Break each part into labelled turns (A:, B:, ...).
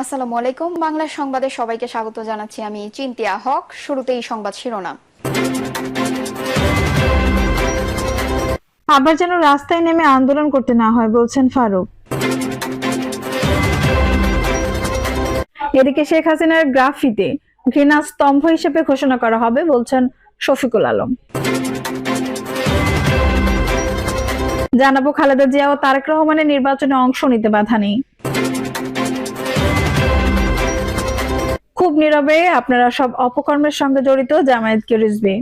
A: আসসালামু আলাইকুম। বাংলা সংবাদে সবাইকে স্বাগত জানাচ্ছি আমি চিন্তিয়া হক। শুরুতেই সংবাদ শিরোনাম।
B: আবার যেন রাস্তায় নেমে আন্দোলন করতে না হয় বলছেন ফারুক। এদিকে শেখ হাসিনার গ্রাফিতে ঘৃণা স্তম্ভ হিসেবে ঘোষণা করা হবে বলছেন শফিকুল আলম। জানাব খালেদা জিয়া ও তারেক রহমানের নির্বাচনে অংশ নিতে বাধা নেই। খুব নীরবে আপনারা সব অপকর্মের সঙ্গে জড়িত জামায়াতকে রিজবি।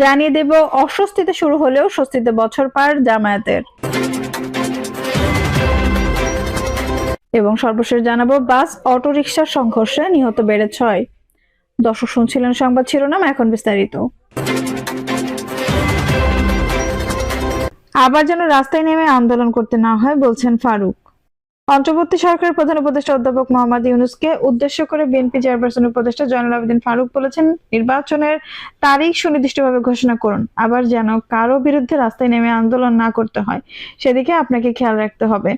B: জানিয়ে দেব, অস্বস্তিতে শুরু হলেও স্বস্তিতে বছর পার জামায়াতের। এবং সর্বশেষ জানাব, বাস অটো রিকশার সংঘর্ষে নিহত বেড়ে ছয়। দর্শক শুনছিলেন সংবাদ শিরোনাম, এখন বিস্তারিত। আবার যেন রাস্তায় নেমে আন্দোলন করতে না হয়, বলছেন ফারুক। অন্তর্বর্তী সরকারের প্রধান উপদেষ্টা অধ্যাপক মোহাম্মদ ইউনুসকে উদ্দেশ্য করে বিএনপি চেয়ারপারসন উপদেষ্টা জয়নুল আবেদিন ফারুক বলেছেন, নির্বাচনের তারিখ সুনির্দিষ্টভাবে ঘোষণা করুন, আবার যেন কারও বিরুদ্ধে রাস্তায় নেমে আন্দোলন না করতে হয়। সেদিকে আপনাকে খেয়াল রাখতে হবে।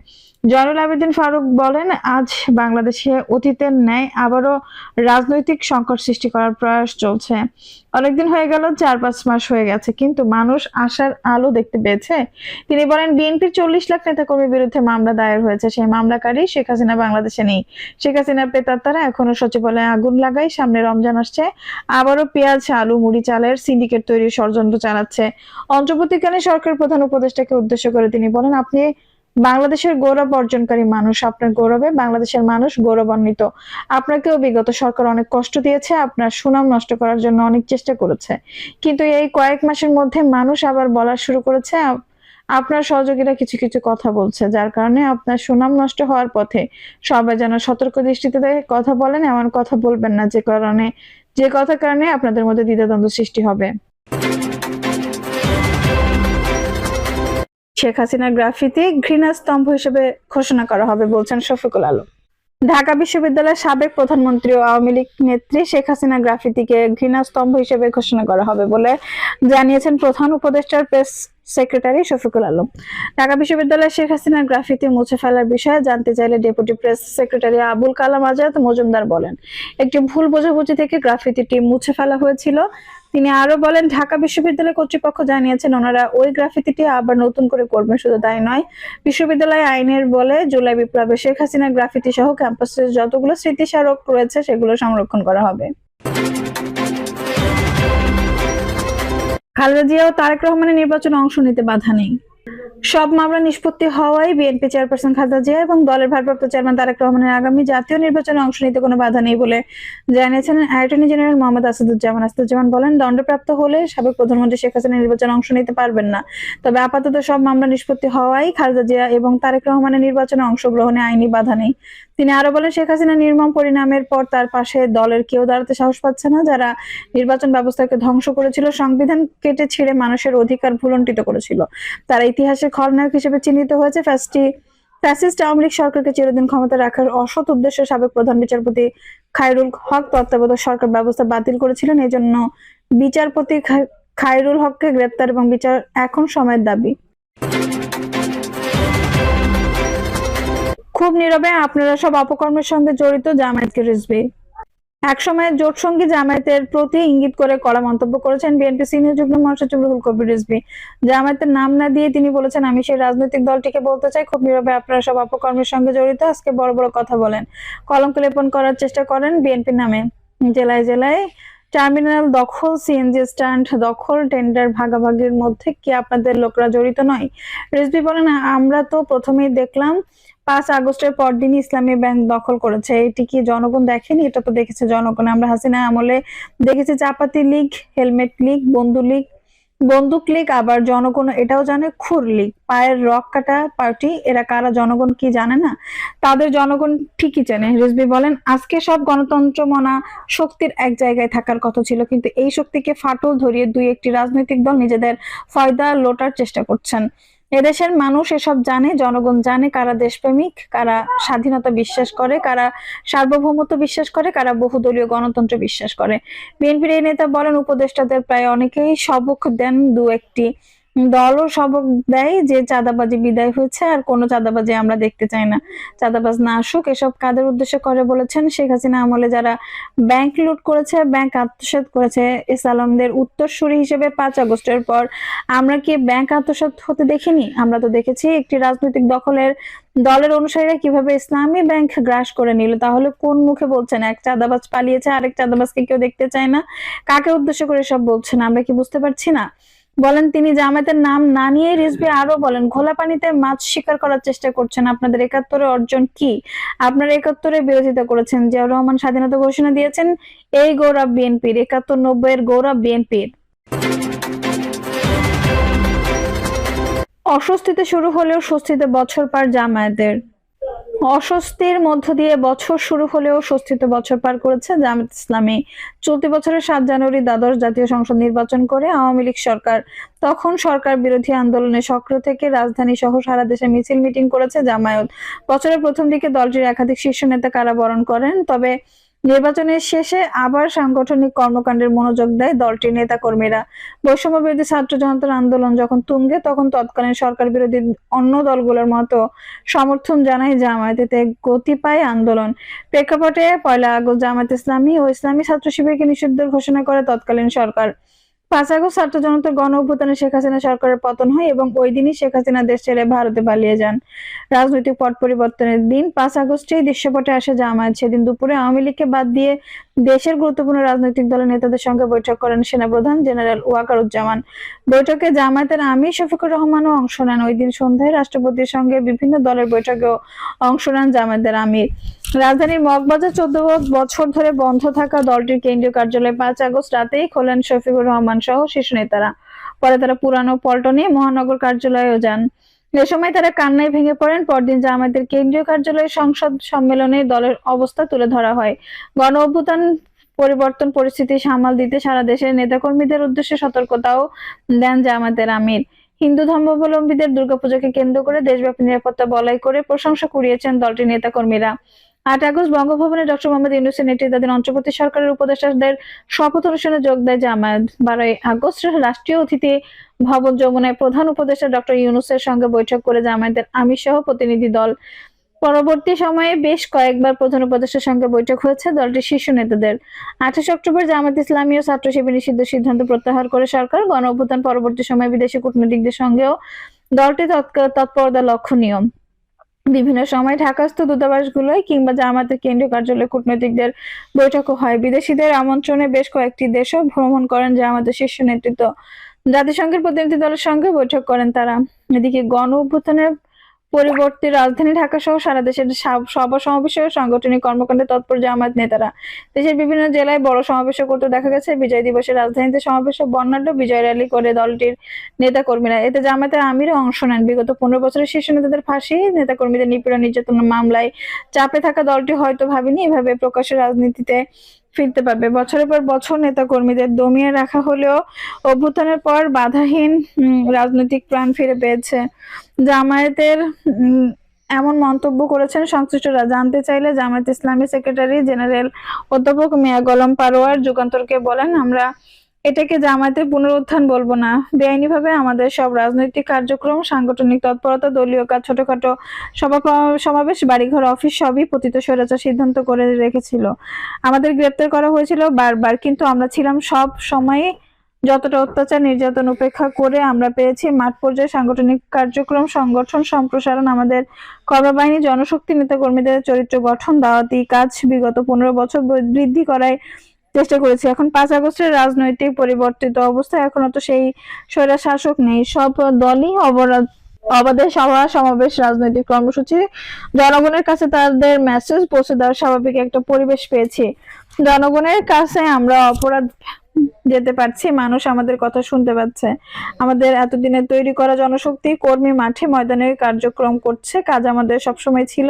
B: জয়নুল আবেদিন ফারুক বলেন, আজ বাংলাদেশে অতীতের ন্যায় আবারও রাজনৈতিক সংকট সৃষ্টি করার প্রয়াস চলছে। অনেকদিন হয়ে গেল চার পাঁচ মাস হয়ে গেছে, কিন্তু মানুষ আশার আলো দেখতে পেয়েছে। তিনি বলেন, বিএনপির চল্লিশ লাখ নেতাকর্মীর বিরুদ্ধে মামলা দায়ের হয়েছে, সেই মামলাকারী শেখ হাসিনা বাংলাদেশে নেই। শেখ হাসিনার প্রেতাত্মারা এখনও সচিবালয়ে আগুন লাগাই সামনে রমজান আসছে। আবারও পেঁয়াজ, আলু, মুড়ি চালের সিন্ডিকেট তৈরির ষড়যন্ত্র চালাচ্ছে। অন্তর্বর্তীকালে সরকার প্রধান উপদেষ্টাকে উদ্দেশ্য করে তিনি বলেন, আপনি বাংলাদেশের গৌরব অর্জনকারী মানুষ, আপনার গৌরবে বাংলাদেশের মানুষ গৌরবান্বিত। আপনাকেও বিগত সরকার অনেক কষ্ট দিয়েছে, আপনার সুনাম নষ্ট করার জন্য অনেক চেষ্টা করেছে। কিন্তু এই কয়েক মাসের মধ্যে মানুষ আবার বলা শুরু করেছে আপনার সহযোগীরা কিছু কিছু কথা বলছে, যার কারণে আপনার সুনাম নষ্ট হওয়ার পথে সবাই যেন সতর্ক দৃষ্টিতে কথা বলেন, এমন কথা বলবেন না, যে কারণে, যে কথার কারণে আপনাদের মধ্যে দ্বিধাদ্বন্দ্ব সৃষ্টি হবে। শেখ হাসিনা গ্রাফিতে ঘৃণা স্তম্ভ হিসেবে ঘোষণা করা হবে, বলছেন শফিকুল আলম। ঢাকা বিশ্ববিদ্যালয়ের সাবেক প্রধানমন্ত্রী ও আওয়ামী লীগ নেত্রী শেখ হাসিনা গ্রাফিতিকে ঘৃণা স্তম্ভ হিসেবে ঘোষণা করা হবে বলে জানিয়েছেন প্রধান উপদেষ্টার প্রেস সেক্রেটারি শফিকুল আলম। ঢাকা বিশ্ববিদ্যালয়ের শেখ হাসিনার গ্রাফিতি মুছে ফেলার বিষয়ে জানতে চাইলে deputy press secretary Abul Kalam Azad Majumdar বলেন, একটি ভুল বোঝাবুঝি থেকে গ্রাফিতিটি মুছে ফেলা হয়েছিল। তিনি আরও বলেন, ঢাকা বিশ্ববিদ্যালয় কর্তৃপক্ষ জানিয়েছেন, ওনারা ওই গ্রাফিতিটি আবার নতুন করে করবেন, শুধু তাই নয়। বিশ্ববিদ্যালয় আইনের বলে জুলাই বিপ্লবে শেখ হাসিনা গ্রাফিতি সহ ক্যাম্পাসের যতগুলো স্মৃতিস্মারক রয়েছে, সেগুলো সংরক্ষণ করা হবে। খালেদা জিয়া ও তারেক রহমানের নির্বাচনে অংশ নিতে বাধা নেই। সব মামলা নিষ্পত্তি হওয়ায় বিএনপি চেয়ারপারসন খালেদা জিয়া এবং দলের ভারপ্রাপ্ত চেয়ারম্যান তারেক রহমানের আগামী জাতীয় নির্বাচনে অংশ নিতে কোনো বাধা নেই বলে জানিয়েছেন অ্যাটর্নি জেনারেল মোহাম্মদ আসাদুজ্জামান। আসাদুজ্জামান বলেন, দণ্ডপ্রাপ্ত হলে সাবেক প্রধানমন্ত্রী শেখ হাসিনা নির্বাচনে অংশ নিতে পারবেন না। তবে আপাতত সব মামলা নিষ্পত্তি হওয়ায় খালেদা জিয়া এবং তারেক রহমানের নির্বাচনে অংশগ্রহণে আইনি বাধা নেই। তিনি আরও বলেন, শেখ হাসিনা নির্মম পরিণামের পর তার পাশে দলের কেউ দাঁড়াতে সাহস পাচ্ছে না। যারা নির্বাচন ব্যবস্থাকে ধ্বংস করেছিল, সংবিধান কেটে ছিঁড়ে মানুষের অধিকার ভুলণ্ঠিত করেছিল। তারা ইতিহাসের খলনায়ক হিসেবে চিহ্নিত হয়েছে ফ্যাসটি ফ্যাসিস্ট আওয়ামী লীগ সরকারকে চিরদিন ক্ষমতা রাখার অসৎ উদ্দেশ্যে সাবেক প্রধান বিচারপতি খায়রুল হক তত্ত্বাবধায়ক সরকার ব্যবস্থা বাতিল করেছিলেন। এই জন্য বিচারপতি খায়রুল হককে গ্রেপ্তার এবং বিচার এখন সময়ের দাবি। খুব নীরবে আপনারা সব অপকর্মের সঙ্গে জড়িত জামায়াতকে রিজবি একসময় জোট সঙ্গী জামায়াতের প্রতি ইঙ্গিত করে কড়া মন্তব্য করেছেন বিএনপি সিনিয়র যুগ্ম মহাসচিব রুহুল কবির রিজভি। জামায়াতের নাম না দিয়ে তিনি বলেছেন, আমি সেই রাজনৈতিক দলটিকে বলতে চাই। খুব নীরবে আপনারা সব অপকর্মের সঙ্গে জড়িত। আজকে বড় বড় কথা বলেন। কলঙ্ক লেপন করার চেষ্টা করেন বিএনপি নামে। জেলায় জেলায় টার্মিনাল দখল সিএনজি স্ট্যান্ড দখল, টেন্ডার ভাগাভাগির মধ্যে কি আপনাদের লোকরা জড়িত নয়? রেসবি বলেন, আমরা তো প্রথমেই দেখলাম পাঁচ আগস্টের পরদিনই ইসলামী ব্যাংক দখল করেছে। এটি কি জনগণ দেখেনি? এটা তো দেখেছে জনগণ। আমরা হাসিনা আমলে দেখেছি চাপাতি লীগ, হেলমেট লীগ বন্ধু লীগ বন্দুক লীগ, আবার জনগণ এটাও জানে, খুর লীগ। পায়ের রক কাটা পার্টি, এরা কারা, জনগণ কি জানে না? তাদের জনগণ ঠিকই জানে রিজবি বলেন, আজকে সব গণতন্ত্র মনা শক্তির এক জায়গায় থাকার কথা ছিল, কিন্তু এই শক্তিকে ফাটল ধরিয়ে দুই একটি রাজনৈতিক দল নিজেদের ফয়দা লোটার চেষ্টা করছেন। এদেশের মানুষ এসব জানে, জনগণ জানে কারা দেশপ্রেমিক, কারা স্বাধীনতা বিশ্বাস করে, কারা সার্বভৌমত্ব বিশ্বাস করে, কারা বহুদলীয় গণতন্ত্র বিশ্বাস করে। বিএনপির এই নেতা বলেন, উপদেষ্টাদের প্রায় অনেকেই সবক দেন দু একটি দলও সবক দেয় যে চাঁদাবাজি বিদায় হয়েছে, আর কোনো চাঁদাবাজি আমরা দেখতে চাই না। চাঁদাবাজ না আসুক, এসব কাদের উদ্দেশ্যে করে বলেছেন? শেখ হাসিনা আমলে যারা ব্যাংক লুট করেছে, ব্যাংক আত্মসাৎ করেছে, এস উত্তরসূরি হিসেবে পাঁচ আগস্টের পর আমরা কি ব্যাংক আত্মসাৎ হতে দেখিনি? আমরা তো দেখেছি একটি রাজনৈতিক দখলের দলের অনুসারীরা কীভাবে ইসলামী ব্যাংক গ্রাস করে নিল, তাহলে কোন মুখে বলছেন? এক চাঁদাবাজ পালিয়েছে, আরেক চাঁদাবাজকে কেউ দেখতে চায় না? কাকে উদ্দেশ্য করে সব বলছেন? আমরা কি বুঝতে পারছি না? বলেন তিনি জামায়াতের নাম না নিয়ে রিজভি আরও বলেন, ঘোলা পানিতে মাছ শিকার করার চেষ্টা করছেন, আপনাদের একাত্তরে অর্জন কি? আপনারা একাত্তরে বিরোধিতা করেছেন, জিয়াউর রহমান স্বাধীনতা ঘোষণা দিয়েছেন, এই গৌরব বিএনপির, একাত্তর নব্বই এর গৌরব বিএনপির। অস্বস্তিতে শুরু হলেও স্বস্তিতে বছর পার জামায়াতের। অস্বস্তির মধ্য দিয়ে বছর শুরু হলেও স্বস্তিতে বছর পার করেছে জামাত ইসলামী। চলতি বছরের সাত জানুয়ারি দ্বাদশ জাতীয় সংসদ নির্বাচন করে আওয়ামী লীগ সরকার। তখন সরকার বিরোধী আন্দোলনে সক্রিয় থেকে রাজধানী সহ সারা দেশে মিছিল মিটিং করেছে জামায়াত। বছরের প্রথম দিকে দলটির একাধিক শীর্ষ নেতা কারাবরণ করেন, তবে নির্বাচনের শেষে আবার সাংগঠনিক কর্মকাণ্ডের মনোযোগ দেয় দলটির নেতা কর্মীরা বৈষম্য বিরোধী ছাত্র জনতার আন্দোলন যখন তুঙ্গে, তখন তৎকালীন সরকার বিরোধী অন্য দলগুলোর মতো সমর্থন জানায় জামায়াতে গতি পায় আন্দোলন। প্রেক্ষাপটে পয়লা আগস্ট জামায়াত ইসলামী ও ইসলামী ছাত্র শিবিরকে নিষিদ্ধ ঘোষণা করে তৎকালীন সরকার। পাঁচ আগস্ট ছাত্র জনতার গণ অভ্যুত্থানে শেখ হাসিনা সরকারের পতন হয় এবং ওই দিনই শেখ হাসিনা দেশ ছেড়ে ভারতে পালিয়ে যান। রাজনৈতিক পট পরিবর্তনের দিন পাঁচ আগস্টেই দৃশ্যপটে আসে জামায়াত। সেদিন দুপুরে আওয়ামী লীগকে বাদ দিয়ে দেশের গুরুত্বপূর্ণ রাজনৈতিক দলের নেতাদের সঙ্গে বৈঠক করেন সেনাপ্রধান জেনারেল ওয়াকারুজ্জামান। বৈঠকে জামায়াতের আমির শফিকুর রহমানও অংশ নেন। ওই দিন সন্ধ্যায় রাষ্ট্রপতির সঙ্গে বিভিন্ন দলের বৈঠকেও অংশ নেন জামায়াতের আমির। রাজধানীর মগবাজার চোদ্দ বছর ধরে বন্ধ থাকা দলটির কেন্দ্রীয় কার্যালয়ে পাঁচ আগস্ট রাতেই খোলেন শফিকুর রহমান সহ শীর্ষ নেতারা। পরে তারা পুরানো পল্টনে মহানগর কার্যালয়েও যান। এ সময় তারা কান্নায় ভেঙে পড়েন। পরদিন জামায়াতের কেন্দ্রীয় কার্যালয়ে সংসদ সম্মেলনে দলের অবস্থা তুলে ধরা হয়। গণ অভ্যুত্থান পরিবর্তন পরিস্থিতি সামাল দিতে সারা দেশের নেতাকর্মীদের উদ্দেশ্যে সতর্কতাও দেন জামায়াতের আমির। হিন্দু ধর্মাবলম্বীদের দুর্গাপূজাকে কেন্দ্র করে দেশব্যাপী নিরাপত্তা বলাই করে প্রশংসা কুড়িয়েছেন দলটির নেতাকর্মীরা। আট আগস্ট বঙ্গভবনে ডক্টর মোহাম্মদ ইউনুসের নেতৃত্বাধীন অন্তর্বর্তী সরকারের উপদেষ্টাদের শপথ অনুষ্ঠানে যোগ দেয় জামায়াত। বারোই আগস্ট রাষ্ট্রীয় অতিথি ভবন যমুনায় প্রধান উপদেষ্টা ডক্টর ইউনুসের সঙ্গে বৈঠক করে জামায়াতের আমির সহ প্রতিনিধি দল। পরবর্তী সময়ে বেশ কয়েকবার প্রধান উপদেষ্টার সঙ্গে বৈঠক হয়েছে দলটির শীর্ষ নেতাদের। আঠাশ অক্টোবর জামাত ইসলামী ও ছাত্র শিবির নিষিদ্ধ সিদ্ধান্ত প্রত্যাহার করে সরকার। গণ অভ্যুত্থান পরবর্তী সময়ে বিদেশি কূটনীতিকদের সঙ্গেও দলটি তৎপরতা লক্ষণীয়। বিভিন্ন সময় ঢাকাস্থ দূতাবাসগুলোয় কিংবা যা আমাদের কেন্দ্রীয় কার্যালয়ে কূটনৈতিকদের বৈঠকও হয়। বিদেশিদের আমন্ত্রণে বেশ কয়েকটি দেশও ভ্রমণ করেন যা আমাদের শীর্ষ নেতৃত্ব। জাতিসংঘের প্রতিনিধি দলের সঙ্গে বৈঠক করেন তারা। এদিকে গণ অভ্যুত্থানের পরিবর্তে রাজধানী ঢাকা সহ সারা দেশের সভা সমাবেশ ও সাংগঠনিক কর্মকাণ্ডে তৎপর জামায়াত নেতারা। দেশের বিভিন্ন জেলায় বড় সমাবেশ করতে দেখা গেছে। বিজয় দিবসে রাজধানীতে সমাবেশে বর্ণাঢ্য বিজয় র্যালি করে দলটির নেতাকর্মীরা। এতে জামায়াতের আমিরও অংশ নেন। বিগত পনেরো বছরের শীর্ষ নেতাদের ফাঁসি, নেতাকর্মীদের নিপীড়ন, নির্যাতনের মামলায় চাপে থাকা দলটি হয়তো ভাবেনি। এভাবে প্রকাশ্যে রাজনীতিতে ফিরতে পারবে। বছরের পর বছর নেতা কর্মীদের দমিয়ে রাখা হলেও অভ্যুত্থানের পর বাধাহীন রাজনৈতিক প্রাণ ফিরে পেয়েছে। জামায়াতের এমন মন্তব্য করেছেন সংশ্লিষ্টরা। জানতে চাইলে জামায়াত ইসলামী সেক্রেটারি জেনারেল অধ্যাপক মিয়া গলম পারোয়ার যুগান্তরকে বলেন, আমরা এটাকে জামায়াতের পুনরুত্থান বলব না। বেআইনিভাবে আমাদের সব রাজনৈতিক কার্যক্রম, সাংগঠনিক তৎপরতা, দলীয় কাজ, ছোটখাটো সভা সমাবেশ, বাড়িঘর, অফিস সবই পতিত স্বৈরাচার সিদ্ধান্ত করে রেখেছিল। আমাদের গ্রেপ্তার করা হয়েছিল বারবার, কিন্তু আমরা ছিলাম সব সময় যতটা অত্যাচার, নির্যাতন উপেক্ষা করে আমরা পেয়েছি। মাঠ পর্যায়ে সাংগঠনিক কার্যক্রম, সংগঠন, সম্প্রসারণ, আমাদের কর্মবাহিনী, জনশক্তি, নেতাকর্মীদের চরিত্র গঠন, দাওয়াতি কাজ বিগত পনেরো বছর বৃদ্ধি করায় চেষ্টা করেছি। এখন পাঁচ আগস্টের রাজনৈতিক পরিবর্তিত অবস্থা, এখনও তো সেই স্বৈরা শাসক নেই। সব দলই অবরাধ, অবাধে সভা, সমাবেশ, রাজনৈতিক কর্মসূচি। জনগণের কাছে তাদের মেসেজ পৌঁছে দেওয়ার স্বাভাবিক একটা পরিবেশ পেয়েছি। জনগণের কাছে আমরা অপরাধ যেতে পারছি, মানুষ আমাদের কথা শুনতে পাচ্ছে। আমাদের এতদিনের তৈরি করা জনশক্তি কর্মী মাঠে ময়দানে কার্যক্রম করছে, কাজ আমাদের সবসময় ছিল।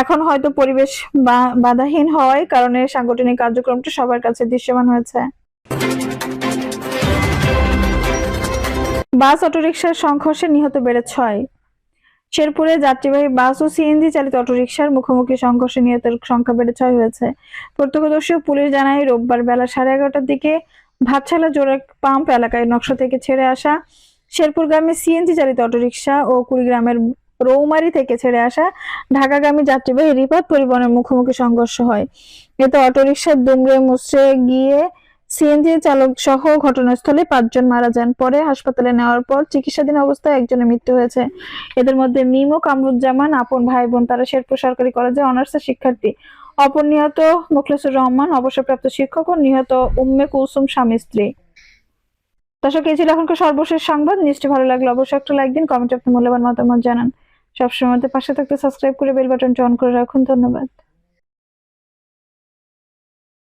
B: এখন হয়তো পরিবেশ বাধাহীন হওয়ায় কারণে সাংগঠনিক কার্যক্রমটা সবার কাছে দৃশ্যমান হয়েছে। বাস, অটোরিকশার সংঘর্ষে নিহত বেড়ে ছয়। শেরপুরে যাত্রীবাহী বাস ও সিএনজি চালিত অটোরিকশার মুখোমুখি সংঘর্ষে নিহতের সংখ্যা বেড়ে ছয় হয়েছে। প্রত্যক্ষদর্শী পুলিশ জানায়, রোববার বেলা সাড়ে এগারোটার দিকে ভাতশালা জোরে পাম্প এলাকায় নকশা থেকে ছেড়ে আসা শেরপুর শেরপুরগামী সিএনজি চালিত অটোরিকশা ও কুড়িগ্রামের রৌমারি থেকে ছেড়ে আসা ঢাকাগামী যাত্রীবাহী রিপাত পরিবহনের মুখোমুখি সংঘর্ষ হয়। এতে অটোরিকশা দুমড়ে মুচড়ে গিয়ে সিএনজি চালক সহ ঘটনাস্থলে পাঁচজন মারা যান। পরে হাসপাতালে নেওয়ার পর চিকিৎসাধীন অবস্থায় একজনের মৃত্যু হয়েছে। এদের মধ্যে মিমো কামরুজ্জামান, আপন ভাই বোন তারা শেরপুর সরকারি কলেজে অনার্সের শিক্ষার্থী। অপর নিহত মুখলেসুর রহমান, অবসরপ্রাপ্ত শিক্ষক ও নিহত উম্মে কুলসুম স্বামী স্ত্রী। দর্শক, এই ছিল এখনকার সর্বশেষ সংবাদ। নিশ্চয়ই ভালো লাগল অবশ্যই একটা লাইক দিন কমেন্টে আপনি মূল্যবান মতামত জানান। সবসময় পাশে থাকতে সাবস্ক্রাইব করে বেল বাটনটি অন করে রাখুন ধন্যবাদ।